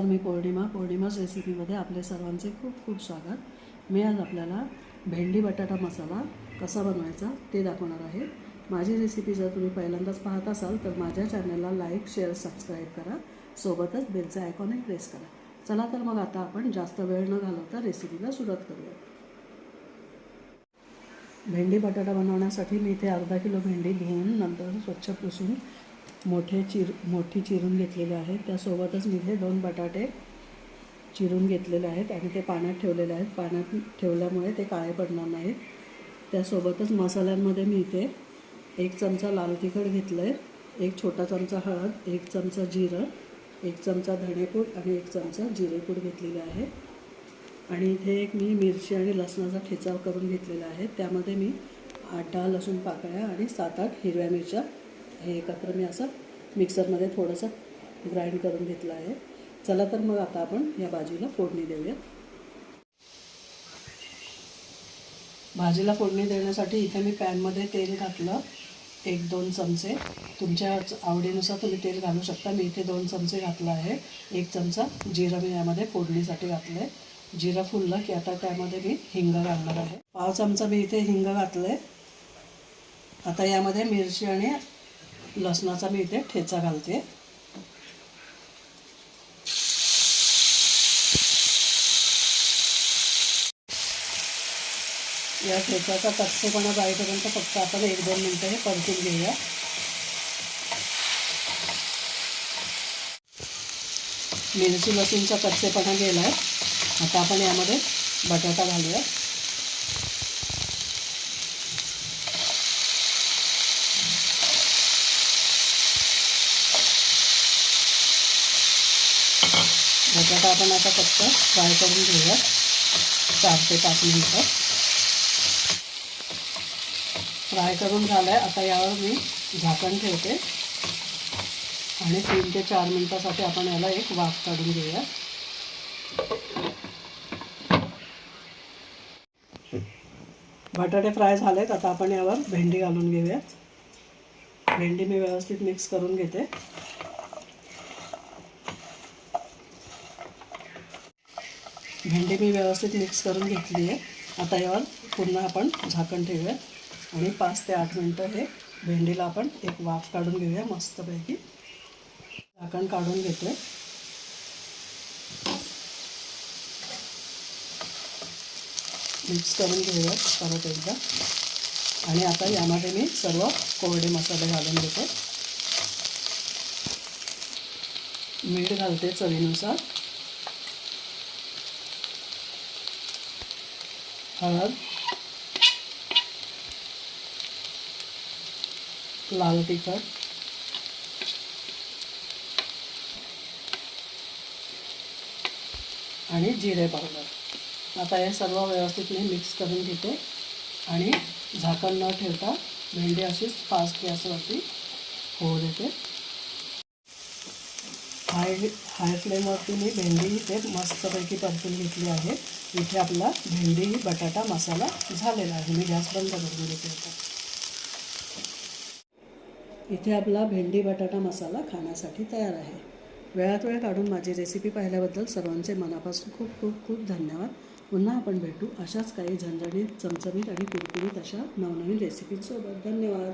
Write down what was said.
नमस्कार मी पौर्णिमा. पौर्णिमाच रेसिपीमध्ये आपले सर्वांचे खूप खूप स्वागत. मी आज आपल्याला भेंडी बटाटा मसाला कसा बनवायचा ते दाखवणार आहे. माझी रेसिपी जर तुम्ही पहिल्यांदाच पाहत असाल तर माझ्या चॅनलला लाईक शेअर सबस्क्राईब करा. सोबतच बेलचं आयकॉनही प्रेस करा. चला तर मग आता आपण जास्त वेळ न घालवता रेसिपीला सुरुवात करूया. भेंडी बटाटा बनवण्यासाठी मी इथे अर्धा किलो भेंडी घेऊन नंतर स्वच्छ पुसून मोठे चिर मोठी चिरून घेतलेले आहेत. त्यासोबतच मी इथे दोन बटाटे चिरून घेतलेले आहेत आणि ते पाण्यात ठेवलेले आहेत. पाण्यात ठेवल्यामुळे ते काळे पडणार नाहीत. त्यासोबतच मसाल्यांमध्ये मी इथे एक चमचा लाल तिखट घेतलं आहे एक छोटा चमचा हळद एक चमचा जिरं एक चमचा धणेपूड आणि एक चमचा जिरेपूड घेतलेला आहे. आणि इथे एक मी मिरची आणि लसणाचा ठेचाव करून घेतलेला आहे. त्यामध्ये मी आठ दहा लसूण पाकळ्या आणि सात आठ हिरव्या मिरच्या हे एकत्र मी असं मिक्सरमध्ये थोडंसं ग्राइंड करून घेतलं आहे. चला तर मग आता आपण या भाजीला फोडणी देऊया. भाजीला फोडणी देण्यासाठी इथे मी पॅनमध्ये तेल घातलं. एक दोन चमचे. तुमच्या आवडीनुसार तुम्ही तेल घालू शकता. मी इथे दोन चमचे घातलं आहे. एक चमचा जिरं मी यामध्ये फोडणीसाठी घातलं आहे जिरं फुललं की आता त्यामध्ये मी हिंग घालणार आहे. पाव चमचा मी इथे हिंग घातलं आहे आता यामध्ये मिरची आणि लसणाचा मी इथे ठेचा घालते. या ठेचाचा कच्चेपणा जाईपर्यंत फक्त आपण एक दोन मिनटं हे परतून घेऊया. मिरची लसूणचा कच्चेपणा गेला आहे आता आपण यामध्ये बटाटा घालूया बटाटा आपण आता फक्त फ्राय करून घेऊया. चार ते पाच मिनटं. फ्राय करून झालं आहे आता यावर मी झाकण ठेवते. आणि तीन ते चार मिनटासाठी आपण याला एक वाफ काढून घेऊया. बटाटे फ्राय झालेत. आता आपण यावर भेंडी घालून घेऊया. भेंडी मी व्यवस्थित मिक्स करून घेते. भेंडी मी व्यवस्थित मिक्स करून घेतली आहे. आता यावर पुन्हा आपण झाकण ठेवूया. आणि पाच ते आठ मिनटं हे भेंडीला आपण एक वाफ काढून घेऊया मस्तपैकी. झाकण काढून घेतो आहे मिक्स करून घेऊया परत एकदा. आणि आता यामध्ये मी सर्व कोरडे मसाले घालून घेते. मीठ घालते चवीनुसार. हळद लाल तिखट आणि जिरे पावडर. आता हे सर्व व्यवस्थित मी मिक्स करून घेते. आणि झाकण न ठेवता भेंडी अशीच फास्ट गॅसवरती होऊ देते. हाय हाय फ्लेमवरती मी भेंडी इथे मस्तपैकी परतून घेतली आहे. इथे आपला भेंडी बटाटा मसाला झालेला आहे. मी गॅस बंद करून घेते होता इथे आपला भेंडी बटाटा मसाला खाण्यासाठी तयार आहे. वेळात वेळ काढून माझी रेसिपी पाहिल्याबद्दल सर्वांचे मनापासून खूप खूप खूप धन्यवाद. पुन्हा आपण भेटू अशाच काही झणझणीत चमचमीत आणि कुरकुरीत अशा नवनवीन रेसिपींसोबत धन्यवाद.